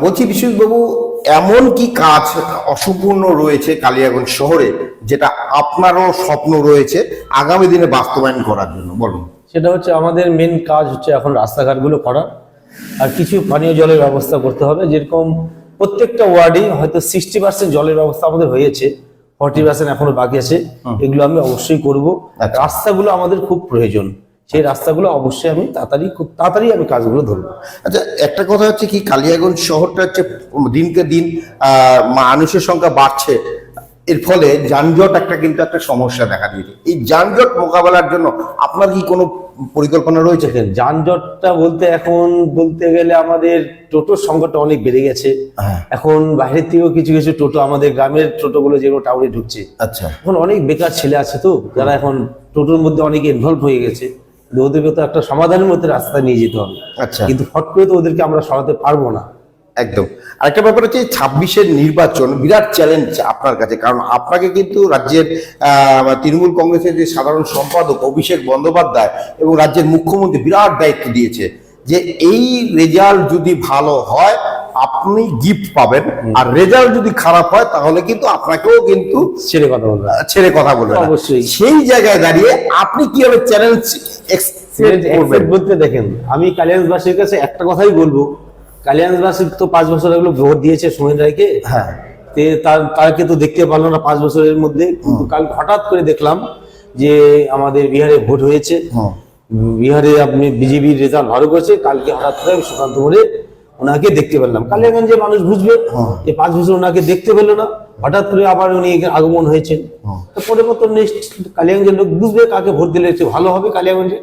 বলছি বিশ্বজিৎবাবু এমন কি কাজ অসম্পূর্ণ রয়েছে কালিয়াগঞ্জ শহরে যেটা আপনারও স্বপ্ন রয়েছে আগামী দিনে বাস্তবায়ন করার জন্য? বলুন। সেটা হচ্ছে আমাদের মেন কাজ হচ্ছে এখন রাস্তাঘাটগুলো করা আর কিছু পানীয় জলের ব্যবস্থা করতে হবে। যেরকম প্রত্যেকটা ওয়ার্ডে হয়তো সিক্সটি পার্সেন্ট জলের ব্যবস্থা আমাদের হয়েছে ফর্টি পার্সেন্ট এখনও বাকি আছে এগুলো আমি অবশ্যই করব। আচ্ছা। রাস্তাগুলো আমাদের খুব প্রয়োজন। সেই রাস্তাগুলো অবশ্যই আমি তাড়াতাড়ি খুব তাড়াতাড়ি আমি কাজগুলো ধরব। আচ্ছা একটা কথা হচ্ছে কি কালিয়াগঞ্জ শহরটা হচ্ছে দিনকে দিন মানুষের সংখ্যা বাড়ছে। এর ফলে যানজট একটা কিন্তু একটা সমস্যা দেখা দিয়েছে। এই যানজট মোকাবেলার জন্য আপনার কি কোনো পরিকল্পনা রয়েছে? যানজটটা বলতে এখন বলতে গেলে আমাদের টোটোর সংখ্যাটা অনেক বেড়ে গেছে। হ্যাঁ। এখন বাইরের থেকেও কিছু কিছু টোটো আমাদের গ্রামের টোটোগুলো যেগুলো টাউনে ঢুকছে। আচ্ছা। এখন অনেক বেকার ছেলে আছে তো যারা এখন টোটোর মধ্যে অনেক ইনভলভ হয়ে গেছে। ওদেরকে তো একটা সমাধানের মধ্যে রাস্তায় নিয়ে যেতে হবে। আচ্ছা। কিন্তু ফট করে তো ওদেরকে আমরা সরাতে পারব না। একদম। আরেকটা ব্যাপার হচ্ছে ছাব্বিশের নির্বাচন বিরাট চ্যালেঞ্জ আপনার কাছে কারণ আপনাকে কিন্তু রাজ্যের তৃণমূল কংগ্রেসের যে সাধারণ সম্পাদক অভিষেক বন্দ্যোপাধ্যায় এবং রাজ্যের মুখ্যমন্ত্রী বিরাট দায়িত্ব দিয়েছে যে এই রেজাল্ট যদি ভালো হয় আপনি গিফট পাবেন। আর রেজাল্ট যদি খারাপ হয় তাহলে কিন্তু আপনাকেও কিন্তু ছেড়ে কথা বলবে ছেড়ে কথা বলবে অবশ্যই। সেই জায়গায় দাঁড়িয়ে আপনি কি কীভাবে চ্যালেঞ্জ বলতে দেখেন আমি কালিয়াঞ্জবাসীর কাছে একটা কথাই বলব। কালিয়াঞ্জবাসী তো পাঁচ বছর এগুলো ভোট দিয়েছে সোমেন রায়কে। হ্যাঁ। তাকে তো দেখতে পারল না পাঁচ বছরের মধ্যে। কিন্তু কাল হঠাৎ করে দেখলাম যে আমাদের বিহারে ভোট হয়েছে। বিহারে আপনি বিজেপির রেজাল্ট ভালো করেছে। কালকে হঠাৎ করে সুকান্ত মোড়ে ওনাকে দেখতে পেলাম কালিয়াগঞ্জে মানুষ বুঝবে যে পাঁচ বছর ওনাকে দেখতে পেল না। হঠাৎ করে আবার উনি আগমন হয়েছেন। তো পরে মতো নেক্সট কালিয়াগঞ্জের লোক বুঝবে কাকে ভোট দিলে একটু ভালো হবে কালিয়াগঞ্জের